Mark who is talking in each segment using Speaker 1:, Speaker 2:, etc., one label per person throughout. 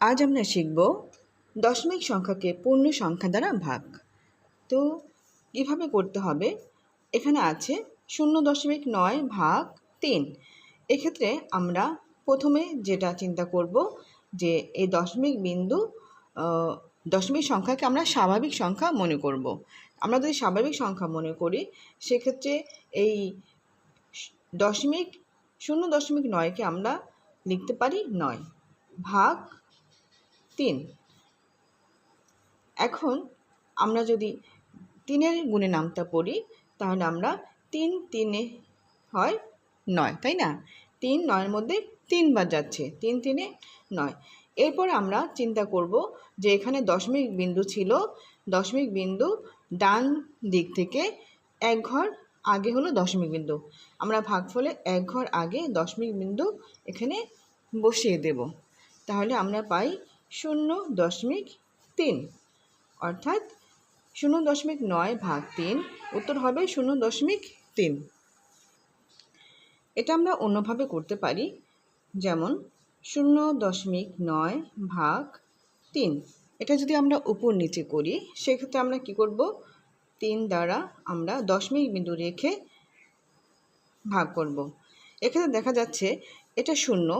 Speaker 1: আজ আমরা শিখব দশমিক সংখ্যাকে পূর্ণ সংখ্যা দ্বারা ভাগ। তো কীভাবে করতে হবে। এখানে আছে শূন্য দশমিক নয় ভাগ তিন। এক্ষেত্রে আমরা প্রথমে যেটা চিন্তা করব যে এই দশমিক বিন্দু দশমিক সংখ্যাকে আমরা স্বাভাবিক সংখ্যা মনে করব। আমরা যদি স্বাভাবিক সংখ্যা মনে করি, সেক্ষেত্রে এই দশমিক, শূন্য দশমিক নয়কে আমরা লিখতে পারি নয়। ভাগ তিন। এখন আমরা যদি তিনের গুণে নামটা পড়ি, তাহলে আমরা তিন তিনে হয় নয়, তাই না? তিন নয়ের মধ্যে তিনবার যাচ্ছে, তিন তিনে নয়। এরপর আমরা চিন্তা করব যে এখানে দশমিক বিন্দু ছিল, দশমিক বিন্দু ডান দিক থেকে এক ঘর আগে হলো দশমিক বিন্দু। আমরা ভাগফলে এক ঘর আগে দশমিক বিন্দু এখানে বসিয়ে দেব। তাহলে আমরা পাই শূন্য দশমিক তিন। অর্থাৎ শূন্য দশমিক নয় ভাগ তিন, উত্তর হবে শূন্য দশমিক তিন। এটা আমরা অন্যভাবে করতে পারি, যেমন শূন্য দশমিক নয় ভাগ তিন। এটা যদি আমরা উপর নিচে করি, সেক্ষেত্রে আমরা কি করব? তিন দ্বারা আমরা দশমিক বিন্দু রেখে ভাগ করব। এখানে দেখা যাচ্ছে এটা শূন্য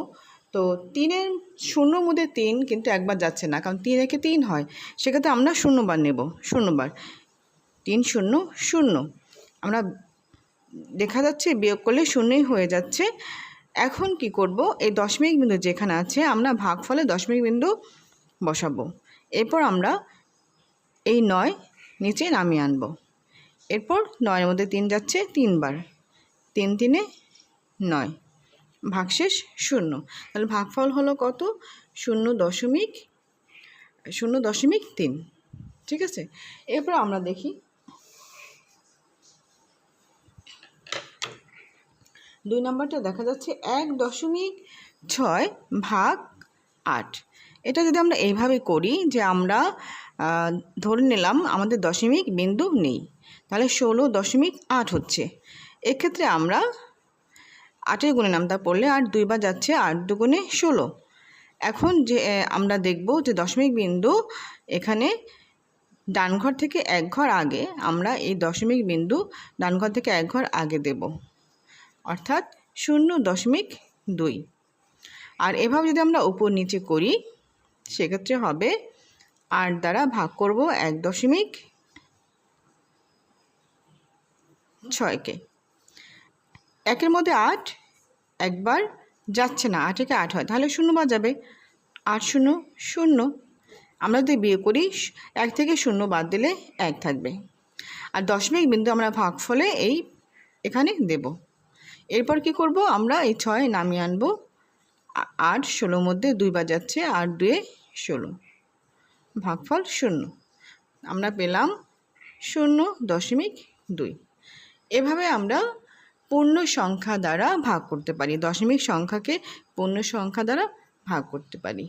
Speaker 1: তো তিনের শূন্য মধ্যে তিন কিন্তু একবার যাচ্ছে না, কারণ তিন একে তিন হয়। সেক্ষেত্রে আমরা শূন্যবার নেব, শূন্যবার। তিন শূন্য শূন্য। আমরা দেখা যাচ্ছে বিয়োগ করলে শূন্যই হয়ে যাচ্ছে। এখন কি করব? এই দশমিক বিন্দু যেখানে আছে, আমরা ভাগ ভাগফলে দশমিক বিন্দু বসাবো। এরপর আমরা এই নয় নিচে নামিয়ে আনব। এরপর নয়ের মধ্যে তিন যাচ্ছে, তিনবার। তিন তিনে নয়। ভাগশেষ শূন্য। তাহলে ভাগফল হলো কত? শূন্য দশমিক শূন্য দশমিক তিন। ঠিক আছে? এরপর আমরা দেখি। দুই নম্বরটা দেখা যাচ্ছে এক দশমিক ছয় ভাগ আট। এটা যদি আমরা এইভাবে করি যে আমরা ধরে নিলাম আমাদের দশমিক বিন্দু নেই, তাহলে ষোলো দশমিক আট হচ্ছে। এক্ষেত্রে আমরা আটের গুণে নামটা পড়লে আট দুইবার যাচ্ছে আট দুগুণে ষোলো। এখন যে আমরা দেখব যে দশমিক বিন্দু এখানে ডান ঘর থেকে এক ঘর আগে আমরা এই দশমিক বিন্দু ডান ঘর থেকে এক ঘর আগে দেব। অর্থাৎ শূন্য দশমিক দুই। আর এভাবে যদি আমরা উপর নিচে করি, সেক্ষেত্রে হবে আট দ্বারা ভাগ করব এক দশমিক ছয়কে। একের মধ্যে আট একবার যাচ্ছে না, আট থেকে আট হয়। তাহলে শূন্যবার যাবে আট শূন্য শূন্য। আমরা যদি বিয়ে করি, এক থেকে শূন্য বাদ দিলে এক থাকবে। আর দশমিক বিন্দু আমরা ভাগফলে এই এখানে দেব। এরপর কি করব? আমরা এই ছয় নামিয়ে আনব। আট ষোলোর মধ্যে দুইবার যাচ্ছে আট দুয়ে ষোলো। ভাগফল শূন্য। আমরা পেলাম শূন্য দশমিক দুই। এভাবে আমরা পূর্ণ সংখ্যা দ্বারা ভাগ করতে পারি দশমিক সংখ্যাকে পূর্ণ সংখ্যা দ্বারা ভাগ করতে পারি।